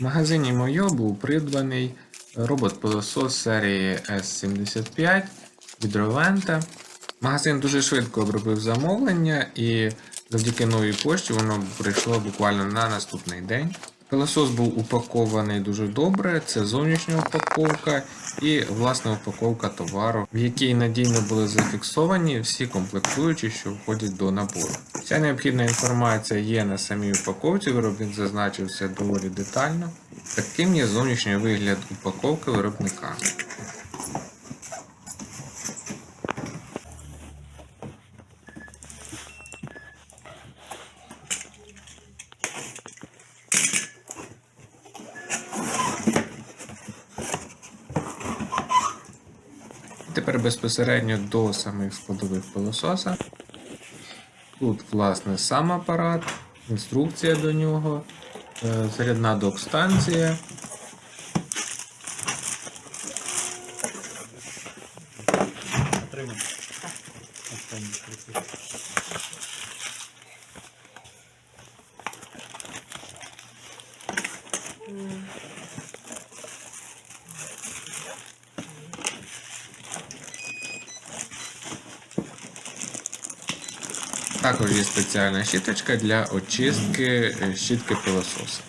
В магазині Мойо був придбаний робот-пилосос серії S75 від Ровента. Магазин дуже швидко обробив замовлення і завдяки новій пошті воно прийшло буквально на наступний день. Пилосос був упакований дуже добре, це зовнішня упаковка і власна упаковка товару, в якій надійно були зафіксовані всі комплектуючі, що входять до набору. Вся необхідна інформація є на самій упаковці, виробник зазначився доволі детально. Таким є зовнішній вигляд упаковки виробника. Тепер безпосередньо до самих складових пилососа. Тут, власне, сам апарат, інструкція до нього, е, зарядна док-станція. Отримай. Також є спеціальна щіточка для очистки е, щітки пилососа.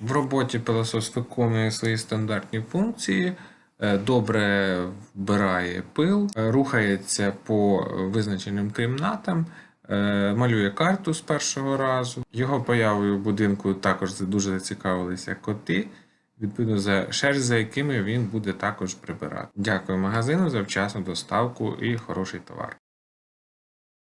В роботі пилосос виконує свої стандартні функції, е, добре вбирає пил, е, рухається по визначеним кімнатам, малює карту з першого разу. Його появою в будинку також дуже зацікавилися коти. Відповідно за шерсть, за якими він буде також прибирати. Дякую магазину за вчасну доставку і хороший товар.